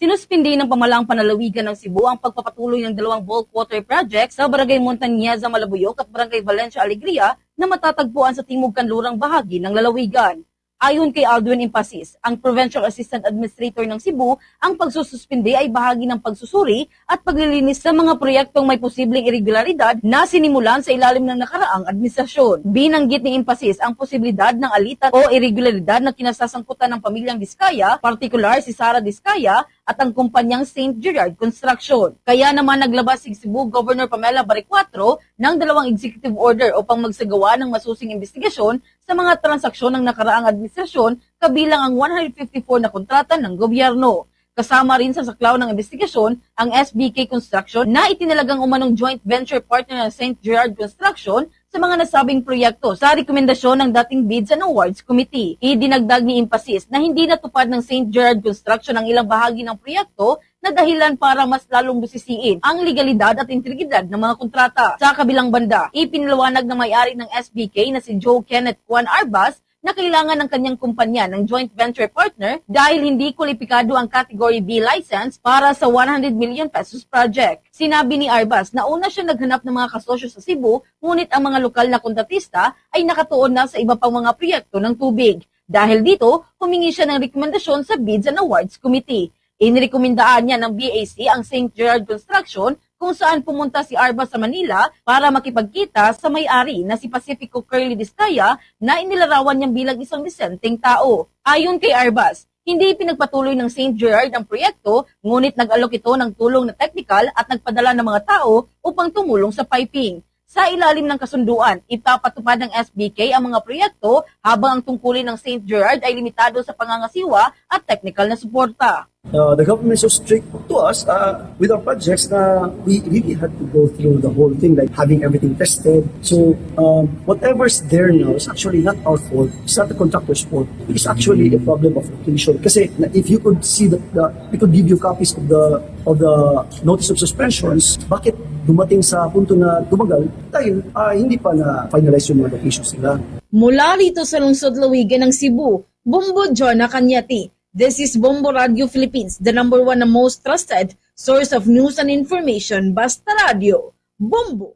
Sinuspindi ng pamalaang panalawigan ng Cebu ang pagpapatuloy ng dalawang bulk water project sa Barangay Montañeza, Malabuyok at Barangay Valencia Alegria na matatagpuan sa timog kanlurang bahagi ng lalawigan. Ayon kay Aldwin Impasis, ang Provincial Assistant Administrator ng Cebu, ang pagsususpindi ay bahagi ng pagsusuri at paglilinis sa mga proyektong may posibleng irregularidad na sinimulan sa ilalim ng nakaraang administrasyon. Binanggit ni Impasis ang posibilidad ng alitan o irregularidad na kinasasangkutan ng pamilyang Diskaya, partikular si Sara Diskaya at ang kumpanyang St. Gerard Construction. Kaya naman naglabas si Cebu Governor Pamela Baricuatro ng dalawang executive order upang magsagawa ng masusing investigasyon sa mga transaksyon ng nakaraang administrasyon kabilang ang 154 na kontrata ng gobyerno. Kasama rin sa saklaw ng investigasyon ang SBK Construction na itinalagang umanong joint venture partner ng St. Gerard Construction sa mga nasabing proyekto sa rekomendasyon ng dating Bids and Awards Committee. Idinagdag ni Impasis na hindi natupad ng St. Gerard Construction ang ilang bahagi ng proyekto na dahilan para mas lalong busisiin ang legalidad at integridad ng mga kontrata. Sa kabilang banda, ipinalawanag ng may-ari ng SBK na si Joe Kenneth Juan Arbas na kailangan ng kanyang kumpanya ng joint venture partner dahil hindi kwalipikado ang Category B license para sa 100 million pesos project. Sinabi ni Arbas na una siya naghanap ng mga kasosyo sa Cebu, ngunit ang mga lokal na kontratista ay nakatuon na sa iba pang mga proyekto ng tubig. Dahil dito, humingi siya ng rekomendasyon sa Bids and Awards Committee. Inirekomendaan niya ng BAC ang St. Gerard Construction kung saan pumunta si Arba sa Manila para makipagkita sa may-ari na si Pacifico Curly Diskaya na inilarawan niyang bilang isang disenteng tao. Ayon kay Arbas, hindi pinagpatuloy ng St. Gerard ang proyekto, ngunit nag-alok ito ng tulong na technical at nagpadala ng mga tao upang tumulong sa piping. Sa ilalim ng kasunduan, ipapatupad ng SBK ang mga proyekto habang ang tungkulin ng St. Gerard ay limitado sa pangangasiwa at technical na suporta. Uh, the government is so strict to us uh, with our projects na we really had to go through the whole thing, like having everything tested. So um, whatever's there now is actually not our fault. It's not the contractor's fault. It's actually a problem of location. Kasi if you could see that the, we could give you copies of the of the notice of suspensions, bakit dumating sa punto na tumagal dahil ah, hindi pa na finalize yung mga locations nila. Mula rito sa lungsod Lawigan ng Cebu, Bombo Jonah Kanyati. This is Bombo Radio Philippines, the number one and most trusted source of news and information. Basta Radio. Bombo!